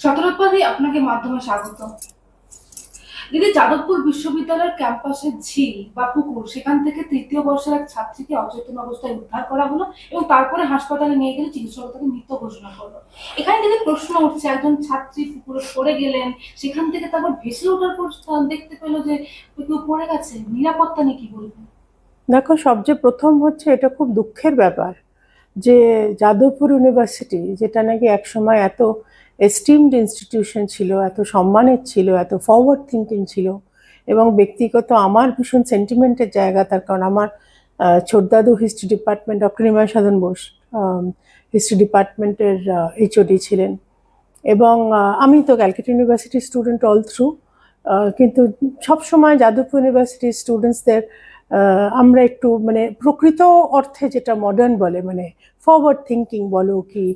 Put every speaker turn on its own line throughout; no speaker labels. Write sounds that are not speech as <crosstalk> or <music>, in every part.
শতরূপাদি আপনাকে মাধ্যমে স্বাগত। দিদি, যাদবপুর বিশ্ববিদ্যালয়ের ক্যাম্পাসের ঝিল বা পুকুর, সেখান থেকে তৃতীয় বর্ষের এক ছাত্রীকে অচেতন অবস্থায় উদ্ধার করা হলো এবং তারপরে হাসপাতালে নিয়ে গেলে চিকিৎসক তাকে মৃত ঘোষণা করল। এখানে দিদি প্রশ্ন উঠছে, একজন ছাত্রী পুকুরে পড়ে গেলেন, সেখান থেকে তারপর ভেসে ওঠার পর দেখতে পেল যে কেউ পড়ে গেছে, নিরাপত্তা নিয়ে কি বলবেন
দেখো, সবচেয়ে প্রথম হচ্ছে এটা খুব দুঃখের ব্যাপার যে যাদবপুর ইউনিভার্সিটি, যেটা নাকি একসময় এত এস্টিমড ইনস্টিটিউশন ছিল, এত সম্মানের ছিল, এত ফরওয়ার্ড থিঙ্কিং ছিল এবং ব্যক্তিগত আমার ভীষণ সেন্টিমেন্টের জায়গা, তার কারণ আমার ছোটদাদু history department doctor Nimai Sadhan Bose history ডিপার্টমেন্টের এইচওডি ছিলেন এবং আমি তো ক্যালকাটা ইউনিভার্সিটির স্টুডেন্ট অল থ্রু কিন্তু সবসময় যাদবপুর ইউনিভার্সিটির স্টুডেন্টসদের আমরা একটু মানে প্রকৃত অর্থে যেটা মডার্ন বলে মানে ফরওয়ার্ড থিঙ্কিং বলো কি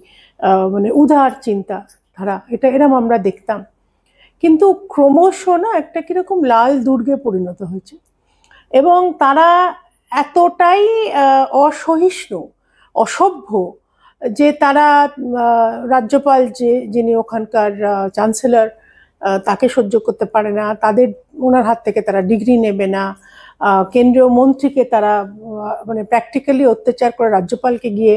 মানে উদার চিন্তা ধারা, এটা এরম আমরা দেখতাম। কিন্তু ক্রমশ না একটা কীরকম লাল দুর্গে পরিণত হয়েছে। এবং তারা এতটাই অসহিষ্ণু, অসভ্য যে তারা রাজ্যপাল যে, যিনি ওখানকার চ্যান্সেলর তাকে সহ্য করতে পারে না। তাদের, ওনার হাত থেকে তারা ডিগ্রি নেবে না। কেন্দ্রীয় মন্ত্রীকে তারা মানে প্র্যাকটিক্যালি অত্যাচার করে রাজ্যপালকে গিয়ে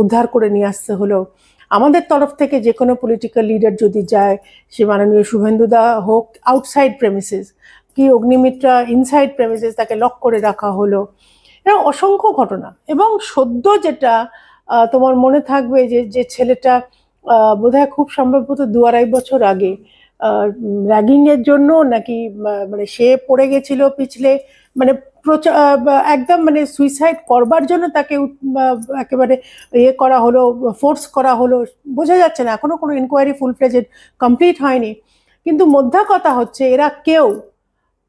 উদ্ধার করে নিয়ে আসতে হলো। আমাদের তরফ থেকে যে কোনো পলিটিক্যাল লিডার যদি যায়, সে মাননীয় শুভেন্দুদা হোক আউটসাইড প্রেমিসেস কি অগ্নিমিত্রা ইনসাইড প্রেমিসেস তাকে লক করে রাখা হলো এরকম অসংখ্য ঘটনা। এবং সদ্য যেটা তোমার মনে থাকবে যে যে ছেলেটা বোধহয় খুব সম্ভবত দু আড়াই বছর আগে র্যাগিংয়ের জন্য নাকি মানে সে পড়ে গেছিল পিছলে মানে একদম মানে সুইসাইড করবার জন্য তাকে একেবারে ইয়ে করা হলো ফোর্স করা হলো, বোঝা যাচ্ছে না, এখনও কোনো ইনকোয়ারি ফুল ফ্লেজেড কমপ্লিট হয়নি। কিন্তু মধ্যা কথা হচ্ছে, এরা কেউ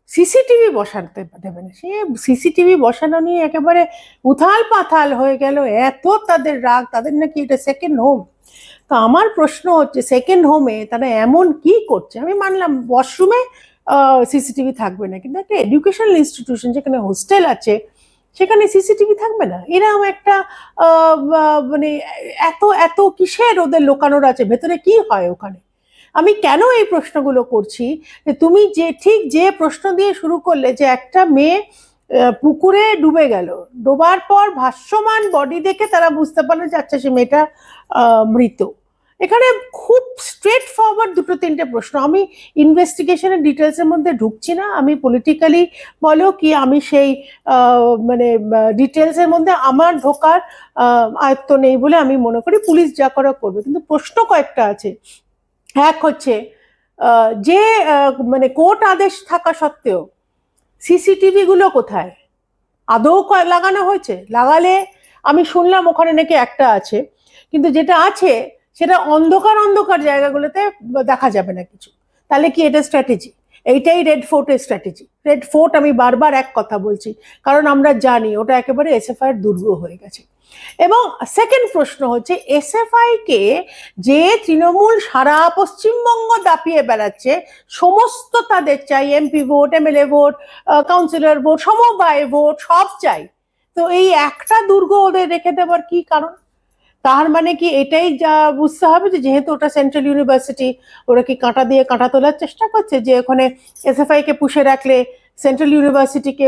সিসিটিভি বসাতে দেবে না। সে সিসিটিভি বসানো নিয়ে একেবারে উথাল পাথাল হয়ে গেল, এত তাদের রাগ, তাদের নাকি এটা সেকেন্ড হোম তো আমার প্রশ্ন হচ্ছে সেকেন্ড হোমে তারা এমন কি করছে? আমি মানলাম ওয়াশরুমে সিসিটিভি থাকবে না। কিন্তু একটা এডুকেশনাল ইনস্টিটিউশন যেখানে হোস্টেল আছে, সেখানে সিসিটিভি থাকবে না। এরকম একটা মানে এত এত কিসের ওদের লোকানোর আছে? ভেতরে কি হয় ওখানে? আমি কেন এই প্রশ্নগুলো করছি? যে তুমি যে, ঠিক যে প্রশ্ন দিয়ে শুরু করলে যে একটা মেয়ে পুকুরে ডুবে গেল, ডোবার পর ভাষ্যমান বডি দেখে তারা বুঝতে পারল যে আচ্ছা সে মেয়েটা মৃত। এখানে খুব স্ট্রেট ফরওয়ার্ড দুটো তিনটে প্রশ্ন। আমি ইনভেস্টিগেশনের ডিটেলসের মধ্যে ঢুকছি না। আমি পলিটিক্যালি বলো কি আমি সেই মানে ডিটেলসের মধ্যে আমার ঢোকার আয়ত্ত নেই বলে আমি মনে করি পুলিশ যা করা করবে। কিন্তু প্রশ্ন কয়েকটা আছে। এক হচ্ছে যে মানে কোর্ট আদেশ থাকা সত্ত্বেও সিসিটিভি গুলো কোথায়? আদৌ লাগানো হয়েছে? লাগালে আমি শুনলাম ওখানে নাকি একটা আছে। কিন্তু যেটা আছে সেটা অন্ধকার অন্ধকার জায়গাগুলোতে দেখা যাবে না কিছু। তাহলে কি এটা স্ট্র্যাটেজি এইটাই রেড ফোর্টের স্ট্র্যাটেজি রেড ফোর্ট আমি বারবার এক কথা বলছি, কারণ আমরা জানি ওটা একেবারে এসএফআই এর দুর্গ হয়ে গেছে। এবং সেকেন্ড প্রশ্ন হচ্ছে এসএফআই কে যে তৃণমূল সারা পশ্চিমবঙ্গ দাপিয়ে বেড়াচ্ছে, সমস্ত তাদের চাই MP vote MLA vote councillor vote সমবায় ভোট সব চাই। তো এই একটা দুর্গ ওদের রেখে দেওয়ার কি কারণ? তার মানে কি এটাই যা বুঝতে হবে যে যেহেতু ওটা সেন্ট্রাল ইউনিভার্সিটি ওরা কি কাঁটা দিয়ে কাঁটা তোলার চেষ্টা করছে যে ওখানে এসএফআই কে পুষে রাখলে সেন্ট্রাল ইউনিভার্সিটিকে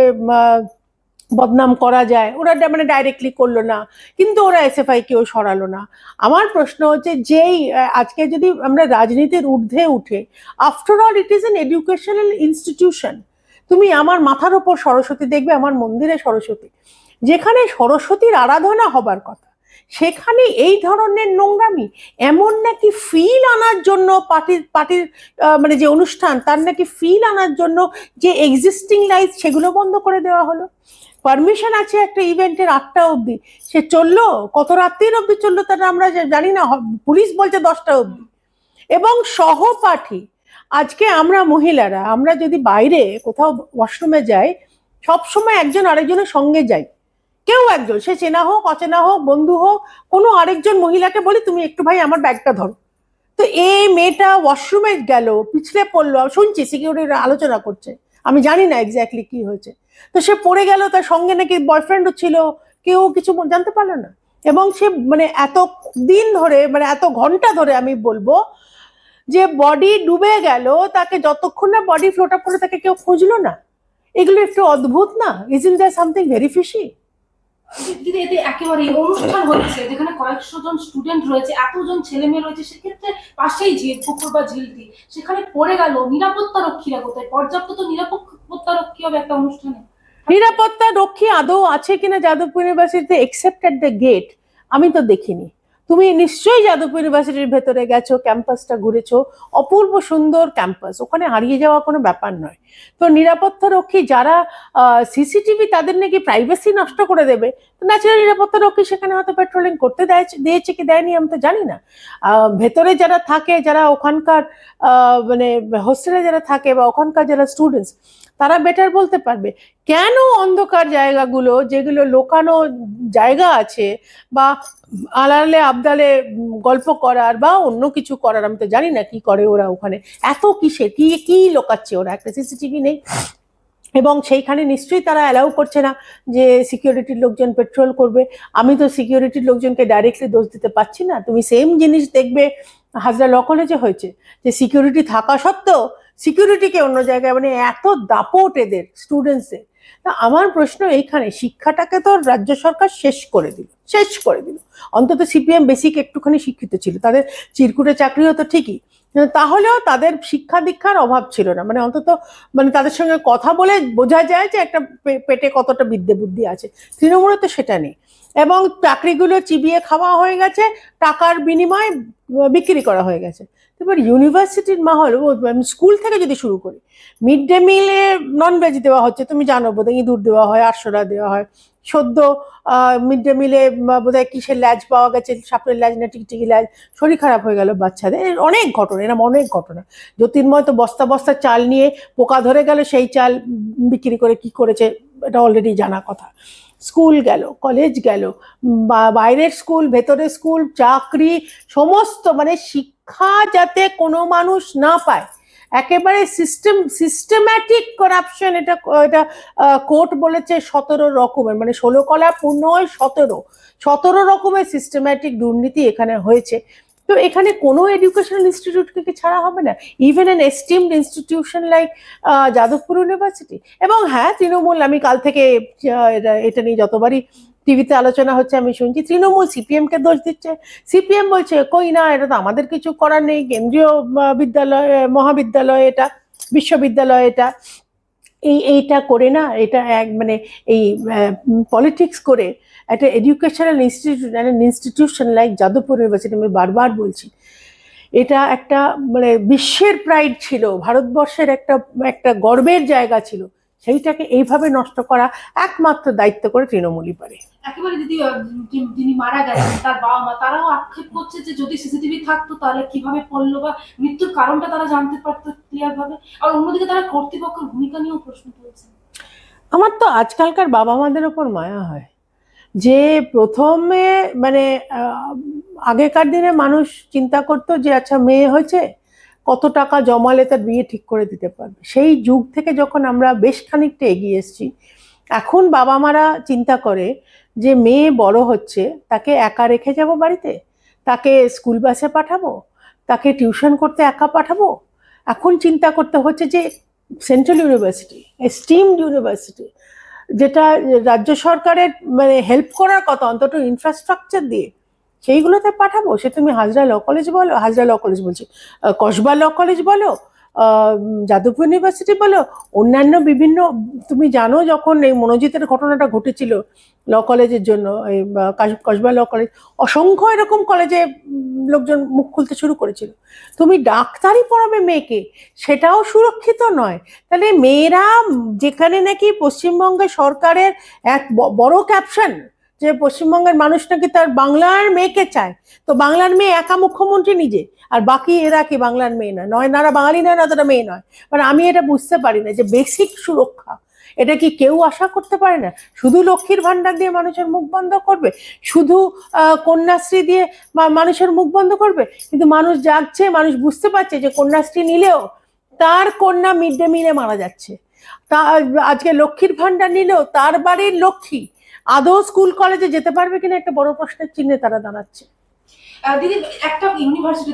বদনাম করা যায়? ওরা মানে ডাইরেক্টলি করল না। কিন্তু ওরা এসএফআই কেও সরালো না। আমার প্রশ্ন হচ্ছে যেই আজকে যদি আমরা রাজনীতির ঊর্ধ্বে উঠে after all it is an educational institution তুমি আমার মাথার ওপর সরস্বতী দেখবে, আমার মন্দিরে সরস্বতী। যেখানে সরস্বতীর আরাধনা হবার কথা সেখানে এই ধরনের নোংরামি এমন নাকি ফিল আনার জন্য পার্টির পার্টির মানে যে অনুষ্ঠান, তার নাকি ফিল আনার জন্য যে এক্সিস্টিং লাইফ সেগুলো বন্ধ করে দেওয়া হলো। পারমিশন আছে একটা ইভেন্টের আটটা অবধি। সে চলল, কত রাত্রির অবধি চলল তারা আমরা জানি না পুলিশ বলছে দশটা অবধি। এবং সহপাঠী, আজকে আমরা মহিলারা, আমরা যদি বাইরে কোথাও ওয়াশরুমে যাই, সবসময় একজন আরেকজনের সঙ্গে যাই। কেউ একজন, সে চেনা হোক, অচেনা হোক, বন্ধু হোক, কোনো আরেকজন মহিলাকে বলি, তুমি একটু ভাই আমার ব্যাগটা ধরো। তো এই মেয়েটা ওয়াশরুমে গেল, পিছলে পড়ল শুনছি সিকিউরিটিরা আলোচনা করছে। আমি জানি না এক্স্যাক্টলি কি হয়েছে। তো সে পড়ে গেল, তার সঙ্গে নাকি বয়ফ্রেন্ডও ছিল, কেউ কিছু জানতে পারল না। এবং সে মানে এত দিন ধরে মানে এত ঘণ্টা ধরে আমি বলব যে বডি ডুবে গেল, তাকে যতক্ষণ না বডি ফ্লোট আপ করে তাকে কেউ খুঁজলো না। এগুলো একটু অদ্ভুত না? Is in there something very fishy
দিদি এতে একেবারে অনুষ্ঠান হচ্ছে যেখানে কয়েকশো জন স্টুডেন্ট রয়েছে, এতজন ছেলে মেয়ে রয়েছে, সেক্ষেত্রে পাশেই ঝিল পুকুর বা ঝিলটি, সেখানে পড়ে গেল নিরাপত্তা রক্ষীরা কোথায়? পর্যাপ্ত তো নিরাপত্তা রক্ষী হবে একটা অনুষ্ঠানে?
নিরাপত্তা রক্ষী আদৌ আছে কিনা যাদবপুর ইউনিভার্সিটিতে এক্সেপ্ট অ্যাট দ্য গেট আমি তো দেখিনি। তুমি নিশ্চয়ই যাদবপুর ইউনিভার্সিটির ভেতরে গেছো ক্যাম্পাসটা ঘুরেছো। অপূর্ব সুন্দর ক্যাম্পাস ওখানে হারিয়ে যাওয়া কোনো ব্যাপার নয়। তো নিরাপত্তা রক্ষী যারা সিসিটিভি তাদের নাকি প্রাইভেসি নষ্ট করে দেবে। ন্যাচারাল নিরাপত্তা রক্ষী সেখানে হয়তো পেট্রোলিং করতে দেয়, দিয়েছে কি দেয়নি আমি তো জানি না। ভেতরে যারা থাকে, যারা ওখানকার মানে হোস্টেলে যারা থাকে বা ওখানকার যারা স্টুডেন্টস তারা বেটার বলতে পারবে। কেন অন্ধকার জায়গাগুলো, যেগুলো লোকানো জায়গা আছে বা আলালে আবদালে গল্প করার বা অন্য কিছু করার, আমি তো জানি না কি করে ওরা ওখানে। এত কিসে কি কি লোকাচ্ছে ওরা? একটা সিসিটিভি নেই। এবং সেইখানে নিশ্চয়ই তারা অ্যালাউ করছে না যে সিকিউরিটির লোকজন পেট্রোল করবে। আমি তো সিকিউরিটির লোকজনকে ডাইরেক্টলি দোষ দিতে পারছি না। তুমি সেম জিনিস দেখবে, হাজরা ল কলেজে হয়েছে। যে সিকিউরিটি থাকা সত্ত্বেও সিকিউরিটিকে অন্য জায়গায় মানে এত দাপট এদের স্টুডেন্টসদের তা আমার প্রশ্ন এইখানে, শিক্ষাটাকে তো রাজ্য সরকার শেষ করে দিল, শেষ করে দিল। অন্তত সিপিএম বেসিক একটুখানি শিক্ষিত ছিল, তাদের চিরকুটে চাকরি হতো ঠিকই। তাহলেও তাদের শিক্ষা দীক্ষার অভাব ছিল না মানে অন্তত মানে তাদের সঙ্গে কথা বলে বোঝা যায় যে একটা পেটে কতটা বিদ্যে বুদ্ধি আছে। তৃণমূলে তো সেটা নেই। এবং চাকরিগুলো চিবিয়ে খাওয়া হয়ে গেছে, টাকার বিনিময়ে বিক্রি করা হয়ে গেছে। এবার ইউনিভার্সিটির মাহল স্কুল থেকে যদি শুরু করি মিড ডে মিলে নন ভেজ দেওয়া হচ্ছে, তুমি জানো বোধহয় ইঁদুর দেওয়া হয় আটশোরা দেওয়া হয়, সদ্য মিড ডে মিলে বোধহয় কিসের ল্যাজ পাওয়া গেছে, সাপের ল্যাজ না টিকটিকি ল্যাজ, শরীর খারাপ হয়ে গেল বাচ্চাদের অনেক ঘটনা এরকম অনেক ঘটনা। জ্যোতির্ময় তো বস্তা বস্তা চাল নিয়ে পোকা ধরে গেল, সেই চাল বিক্রি করে কি করেছে, এটা অলরেডি জানা কথা। স্কুল গেল কলেজ গেল বাইরের স্কুল ভেতরের স্কুল চাকরি, সমস্ত মানে শিক্ষা যাতে কোনো মানুষ না পায়। একেবারে সিস্টেম সিস্টেম্যাটিক করাপশন এটা এটা কোর্ট বলেছে সতেরো রকমের মানে ষোলো কলা পূর্ণ হয় সতেরো। সতেরো রকমের সিস্টেম্যাটিক দুর্নীতি এখানে হয়েছে। তো এখানে কোনো এডুকেশনাল ইনস্টিটিউটকে কি ছাড়া হবে না? Even an esteemed institution like Jadavpur university এবং হ্যাঁ তৃণমূল, আমি কাল থেকে এটা নিয়ে যতবারই টিভিতে আলোচনা হচ্ছে, আমি শুনছি। তৃণমূল সিপিএম কে দোষ দিচ্ছে। সিপিএম বলছে, কই না, এটা তো আমাদের কিছু করার নেই। কেন্দ্রীয় বিদ্যালয় মহাবিদ্যালয় এটা, বিশ্ববিদ্যালয় এটা। এই, এইটা করে না, এটা এক মানে এই পলিটিক্স করে একটা educational institute institution like Jadavpur university আমি বারবার বলছি। এটা একটা মানে বিশ্বের প্রাইড ছিল, ভারতবর্ষের একটা একটা গর্বের জায়গা ছিল। সেইটাকে এইভাবে নষ্ট করা একমাত্র দায়িত্ব করে তৃণমূলই পারে।
একেবারে দিদি যিনি- যিনি মারা গেছেন তার বাবা মা তারাও আক্ষেপ করছে যে যদি সিসিটিভি থাকতো তাহলে কীভাবে পড়ল বা মৃত্যুর কারণটা তারা জানতে পারতো ক্লিয়ার ভাবে আর অন্যদিকে তারা কর্তৃপক্ষের ভূমিকা নিয়েও প্রশ্ন তুলছে
আমার তো আজকালকার বাবা মাদের ওপর মায়া হয়। যে প্রথমে মানে আগেকার দিনে মানুষ চিন্তা করতো যে আচ্ছা মেয়ে হয়েছে কত টাকা জমালে তার বিয়ে ঠিক করে দিতে পারবে? সেই যুগ থেকে যখন আমরা বেশ খানিকটা এগিয়ে এসেছি, এখন বাবা মারা চিন্তা করে যে মেয়ে বড় হচ্ছে, তাকে একা রেখে যাব বাড়িতে? তাকে স্কুল বাসে পাঠাবো? তাকে টিউশন করতে একা পাঠাবো? এখন চিন্তা করতে হচ্ছে যে সেন্ট্রাল ইউনিভার্সিটি, এস্টিমড ইউনিভার্সিটি, যেটা রাজ্য সরকারের মানে হেল্প করার কথা, অন্তত ইনফ্রাস্ট্রাকচার দিয়ে সেইগুলোতে পাঠাবো? সে তুমি হাজরা ল কলেজ বলো, হাজরা ল কলেজ বলছি। কসবা ল কলেজ বলো যাদবপুর ইউনিভার্সিটি বলো, অন্যান্য বিভিন্ন, তুমি জানো যখন এই মনোজিতের ঘটনাটা ঘটেছিল ল কলেজের জন্য, এই কসবা ল কলেজ, অসংখ্য এরকম কলেজে লোকজন মুখ খুলতে শুরু করেছিল। তুমি ডাক্তারি পড়াবে মেয়েকে, সেটাও সুরক্ষিত নয়। তাহলে মেয়েরা যেখানে নাকি পশ্চিমবঙ্গের সরকারের এক বড় ক্যাপশন যে পশ্চিমবঙ্গের মানুষ নাকি তার বাংলার মেয়েকে চায়। তো বাংলার মেয়ে একা মুখ্যমন্ত্রী নিজে, আর বাকি এরা কি বাংলার মেয়ে নয়? নয়, নারা বাঙালি নয়, না তারা মেয়ে নয়। মানে আমি এটা বুঝতে পারি না যে বেসিক সুরক্ষা, এটা কি কেউ আশা করতে পারে না? শুধু লক্ষ্মীর ভান্ডার দিয়ে মানুষের মুখ বন্ধ করবে? শুধু কন্যাশ্রী দিয়ে মানুষের মুখ বন্ধ করবে? কিন্তু মানুষ জাগছে, মানুষ বুঝতে পারছে যে কন্যাশ্রী নিলেও তার কন্যা মিড ডে মিলে মারা যাচ্ছে। তা, আজকে লক্ষ্মীর ভান্ডার নিলেও তার বাড়ির লক্ষ্মী আদৌ স্কুল কলেজে যেতে পারবে কিনা একটা বড় প্রশ্নের চিহ্নে তারা দাঁড়াচ্ছে।
দিদি একটা ইউনিভার্সিটি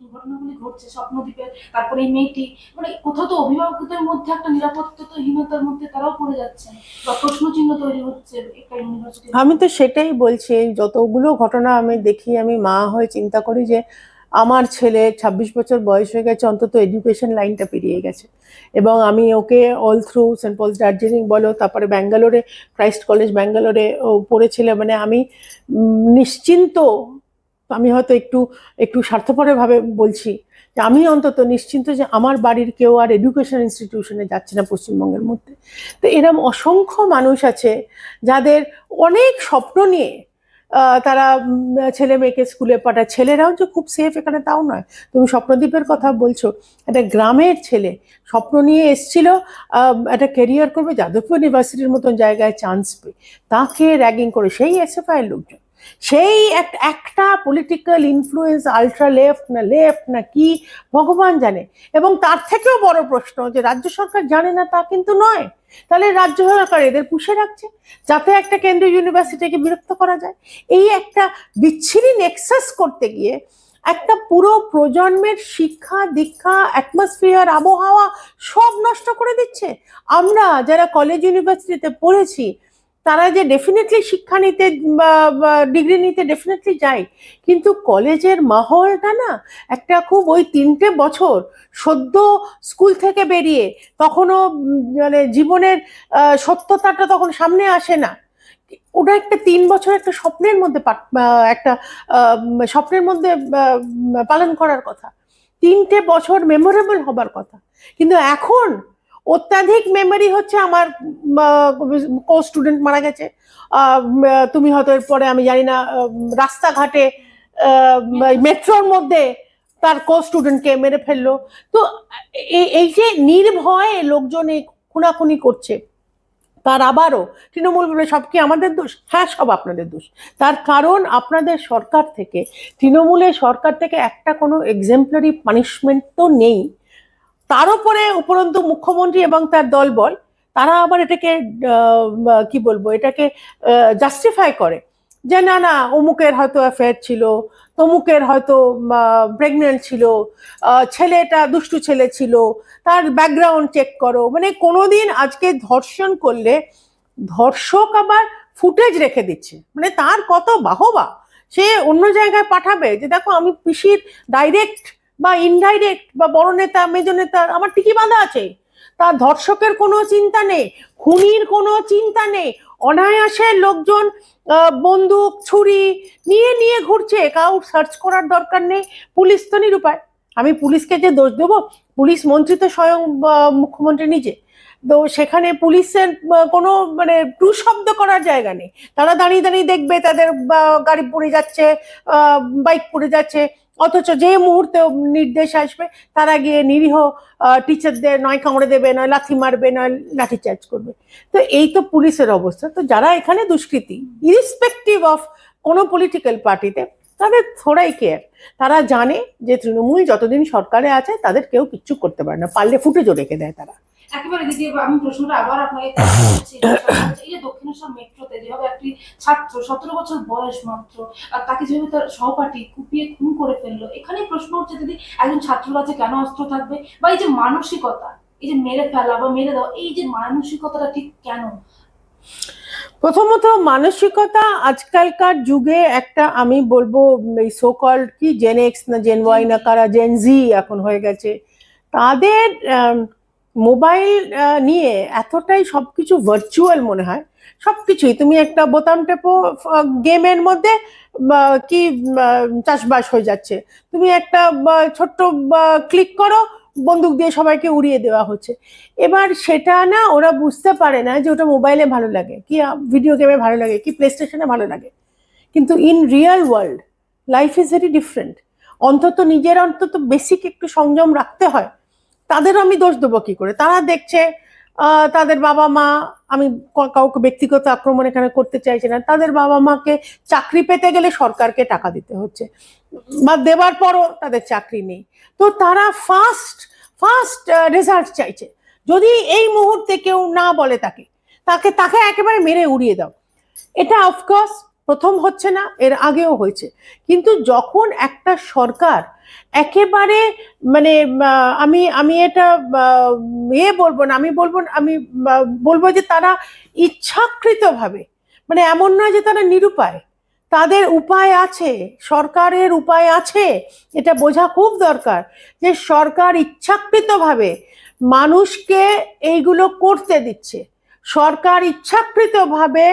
দুর্ঘটনাগুলি ঘটছে স্বপ্নদ্বীপের তারপরে এই মেয়েটি মানে কোথাও তো অভিভাবকদের মধ্যে একটা নিরাপত্তাহীনতার মধ্যে তারাও পড়ে যাচ্ছে। বা প্রশ্ন চিহ্ন তৈরি হচ্ছে একটা ইউনিভার্সিটি
আমি তো সেটাই বলছি যতগুলো ঘটনা আমি দেখি আমি মা হয়ে চিন্তা করি যে আমার ছেলে ছাব্বিশ বছর বয়স হয়ে গেছে, অন্তত এডুকেশন লাইনটা পেরিয়ে গেছে। এবং আমি ওকে all through saint Paul's Darjeeling বলো, তারপরে ব্যাঙ্গালোরে ক্রাইস্ট কলেজ ব্যাঙ্গালোরে ও পড়েছিল মানে আমি নিশ্চিন্ত, আমি হয়তো একটু একটু স্বার্থপরভাবে বলছি যে আমি অন্তত নিশ্চিন্ত যে আমার বাড়ির কেউ আর এডুকেশন ইনস্টিটিউশনে যাচ্ছে না পশ্চিমবঙ্গের মধ্যে। তো এরম অসংখ্য মানুষ আছে যাদের অনেক স্বপ্ন নিয়ে তারা ছেলে মেয়েকে স্কুলে পাঠায়। ছেলেরাও যে খুব সেফ এখানে তাও নয়। তুমি স্বপ্নদ্বীপের কথা বলছো, একটা গ্রামের ছেলে স্বপ্ন নিয়ে এসছিল একটা কেরিয়ার করবে, যাদবপুর ইউনিভার্সিটির মতন জায়গায় চান্স পেয়ে। তাকে র্যাগিং করে সেই এসএফআই এর লোকজন। সেই এক- একটা পলিটিক্যাল ইনফ্লুয়েন্স আলট্রা লেফট না লেফট না কি, ভগবান জানে। এবং তার থেকেও বড় প্রশ্ন যে, রাজ্য সরকার জানে না তা কিন্তু নয়। তাহলে রাজ্য সরকার এদের পুষে রাখছে যাতে একটা কেন্দ্রীয় ইউনিভার্সিটিকে বিরক্ত করা যায়। এই একটা বিচ্ছিরি নেক্সাস করতে গিয়ে একটা পুরো প্রজন্মের শিক্ষা, দীক্ষা অ্যাটমসফিয়ার আবহাওয়া সব নষ্ট করে দিচ্ছে। আমরা যারা কলেজ ইউনিভার্সিটিতে পড়েছি তারা যে ডেফিনেটলি শিক্ষা নিতে বা ডিগ্রি নিতে ডেফিনেটলি যায়, কিন্তু কলেজের মাহলটা না একটা খুব ওই তিনটে বছর সদ্য স্কুল থেকে বেরিয়ে তখনও মানে জীবনের সত্যতাটা তখন সামনে আসে না। ওটা একটা তিন বছর একটা স্বপ্নের মধ্যে একটা স্বপ্নের মধ্যে পালন করার কথা। তিনটে বছর মেমোরেবল হবার কথা। কিন্তু এখন অত্যাধিক মেমোরি হচ্ছে আমার কো স্টুডেন্ট মারা গেছে। তুমি হয়তো এরপরে, আমি জানি না রাস্তাঘাটে মেট্রোর মধ্যে তার কো স্টুডেন্টকে মেরে ফেলল। তো এই যে নির্ভয়ে লোকজন এই খুনাখুনি করছে, তার আবারও তৃণমূল বলে সব কি আমাদের দোষ? হ্যাঁ সব আপনাদের দোষ। তার কারণ আপনাদের সরকার থেকে, তৃণমূলের সরকার থেকে একটা কোনো এক্সেম্পলারি পানিশমেন্ট তো নেই। তার উপরে উপরন্তু মুখ্যমন্ত্রী এবং তার দলবল, তারা আবার এটাকে কি বলব, এটাকে জাস্টিফাই করে যে না না, অমুকের হয়তো অ্যাফেয়ার ছিল, তমুকের হয়তো প্রেগনেন্ট ছিল ছেলেটা দুষ্টু ছেলে ছিল, তার ব্যাকগ্রাউন্ড চেক করো। মানে কোনোদিন আজকে ধর্ষণ করলে ধর্ষক আবার ফুটেজ রেখে দিচ্ছে। মানে তার কত বাহবা। সে অন্য জায়গায় পাঠাবে যে, দেখো, আমি পিসির ডাইরেক্ট বা ইনডাইরেক্ট বা বড় নেতা মেজ নেতা, আমার টিকি বাঁধা আছে। তার ধর্ষকের কোনো চিন্তা নেই, খুনির কোনো চিন্তা নেই। অনায়াসে লোকজন বন্দুক, ছুরি নিয়ে নিয়ে ঘুরছে। কাউ সার্চ করার দরকার নেই। পুলিশ তো নিরুপায়। আমি পুলিশকে যে দোষ দেবো, পুলিশ মন্ত্রী তো স্বয়ং মুখ্যমন্ত্রী নিজে। তো সেখানে পুলিশের কোনো মানে শব্দ করার জায়গা নেই। তারা দাঁড়িয়ে দাঁড়িয়ে দেখবে তাদের গাড়ি পড়ে যাচ্ছে বাইক পড়ে যাচ্ছে। অথচ যে মুহূর্তে নির্দেশ আসবে, তারা গিয়ে নিরীহ টিচারদের নয় কামড়ে দেবে, নয় লাথি মারবে, নয় লাঠি চার্জ করবে। তো এই তো পুলিশের অবস্থা। তো যারা এখানে দুষ্কৃতী ইরিসপেক্টিভ অফ কোনো পলিটিক্যাল পার্টিতে তাদের থোড়াই কেয়ার তারা জানে যে তৃণমূল যতদিন সরকারে আছে, তাদের কেউ কিচ্ছু করতে পারে না। পারলে ফুটেজও রেখে দেয় তারা।
একেবারে দিদি আমি প্রশ্নটা আবার আপনাকে। <laughs> এই যে দক্ষিণেশ্বর মেট্রোতে যেভাবে একটি ছাত্র সতেরো বছর বয়স মাত্র আর তাকে যেভাবে তার সহপাঠী কুপিয়ে খুন করে ফেলল এখানে প্রশ্ন হচ্ছে দিদি একজন ছাত্রর কাছে কেন অস্ত্র থাকবে বা এই যে মানসিকতা এই যে মেরে ফেলা বা মেরে দেওয়া এই যে মানসিকতাটা ঠিক কেন
প্রথমত মানসিকতা আজকালকার যুগে একটা আমি বলব এই সোকল কি জেন এক্স না জেন ওয়াই না কারা জেন জি এখন হয়ে গেছে তাদের মোবাইল নিয়ে এতটাই সবকিছু ভার্চুয়াল মনে হয়। সবকিছুই। তুমি একটা বোতাম টেপো গেমের মধ্যে কি চাষবাস হয়ে যাচ্ছে। তুমি একটা ছোট্ট ক্লিক করো, বন্দুক দিয়ে সবাইকে উড়িয়ে দেওয়া হচ্ছে। এবার সেটা না, ওরা বুঝতে পারে না যে ওটা মোবাইলে ভালো লাগে, কি ভিডিও গেমে ভালো লাগে, কি প্লে স্টেশনে ভালো লাগে। কিন্তু in real world life is very different অন্তত নিজের অন্তত বেসিক একটু সংযম রাখতে হয়। তাদেরও আমি দোষ দেবো কি করে? তারা দেখছে তাদের বাবা মা, আমি কাউকে ব্যক্তিগত আক্রমণ এখানে করতে চাইছি না, তাদের বাবা মাকে চাকরি পেতে গেলে সরকারকে টাকা দিতে হচ্ছে। বা দেবার পরও তাদের চাকরি নেই। তো তারা ফার্স্ট ফার্স্ট রেজাল্ট চাইছে। যদি এই মুহূর্তে কেউ না বলে তাকে তাকে তাকে একেবারে মেরে উড়িয়ে দাও। এটা অফকোর্স প্রথম হচ্ছে না এর আগেও হয়েছে। কিন্তু যখন একটা সরকার একেবারে মানে আমি আমি এটা আহ, ইয়ে বলব না আমি বলব আমি বলব যে তারা ইচ্ছাকৃতভাবে মানে এমন নয় যে তারা নিরুপায় তাদের উপায় আছে সরকারের উপায় আছে এটা বোঝা খুব দরকার যে সরকার ইচ্ছাকৃতভাবে মানুষকে এইগুলো করতে দিচ্ছে। সরকার ইচ্ছাকৃতভাবে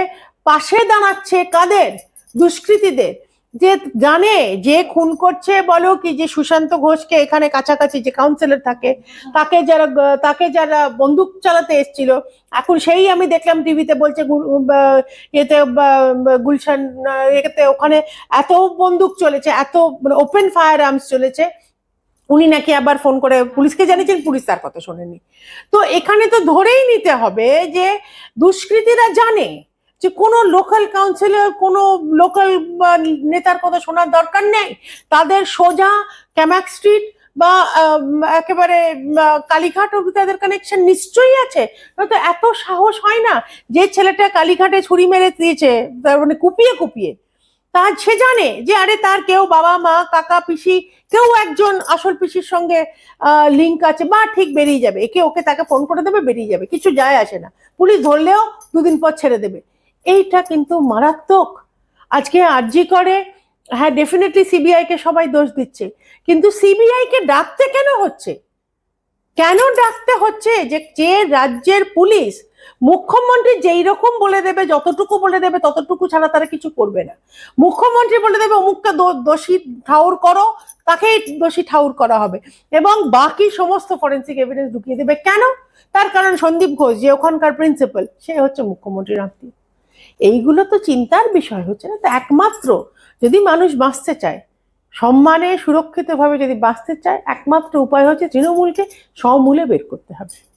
পাশে দাঁড়াচ্ছে কাদের? দুষ্কৃতীদের। যে জানে, যে খুন করছে, বলো কি যে সুশান্ত ঘোষকে এখানে কাছাকাছি যে কাউন্সিলর থাকে, তাকে যারা তাকে যারা বন্দুক চালাতে এসেছিল, এখন সেই আমি দেখলাম টিভিতে বলছে এতে গুলশান এতে ওখানে এত বন্দুক চলেছে, এত ওপেন ফায়ার আর্মস চলেছে, উনি নাকি আবার ফোন করে পুলিশকে জানিয়েছেন, পুলিশ তার কথা শোনেনি। তো এখানে তো ধরেই নিতে হবে যে দুষ্কৃতীরা জানে যে কোনো লোকাল কাউন্সিলর কোনো লোকাল নেতার কথা শোনার দরকার নেই। তাদের সোজা ক্যামাক স্ট্রিট বা একেবারে কালীঘাট অব্দি তাদের কানেকশন নিশ্চয়ই আছে। তো এত সাহস হয় না যে ছেলেটা কালীঘাটে ছুরি মেরে দিয়েছে মানে কুপিয়ে কুপিয়ে। তার সে জানে যে, আরে তার কেউ বাবা, মা, কাকা, পিসি, কেউ একজন আসল পিসির সঙ্গে লিঙ্ক আছে, বা ঠিক বেরিয়ে যাবে। একে ওকে তাকে ফোন করে দেবে, বেরিয়ে যাবে। কিছু যায় আসে না। পুলিশ ধরলেও দুদিন পর ছেড়ে দেবে। এইটা কিন্তু মারাত্মক। আজকে আরজি করে হ্যাঁ ডেফিনেটলি সিবিআই কে সবাই দোষ দিচ্ছে। কিন্তু সিবিআই কে ডাকতে কেন হচ্ছে? কেন ডাকতে হচ্ছে যে যে রাজ্যের পুলিশ মুখ্যমন্ত্রী যেই রকম বলে দেবে, যতটুকু বলে দেবে, ততটুকু ছাড়া তারা কিছু করবে না। মুখ্যমন্ত্রী বলে দেবে, অমুককে দোষী ঠাউর করো, তাকেই দোষী ঠাউর করা হবে। এবং বাকি সমস্ত ফরেন্সিক এভিডেন্স ঢুকিয়ে দেবে। কেন? তার কারণ সন্দীপ ঘোষ, যে ওখানকার প্রিন্সিপাল সে হচ্ছে মুখ্যমন্ত্রীর আত্মীয়। এইগুলো তো চিন্তার বিষয়, হচ্ছে না? তো একমাত্র যদি মানুষ বাঁচতে চায়, সম্মানে সুরক্ষিতভাবে যদি বাঁচতে চায়, একমাত্র উপায় হচ্ছে তৃণমূলকে সমূলে বের করতে হবে।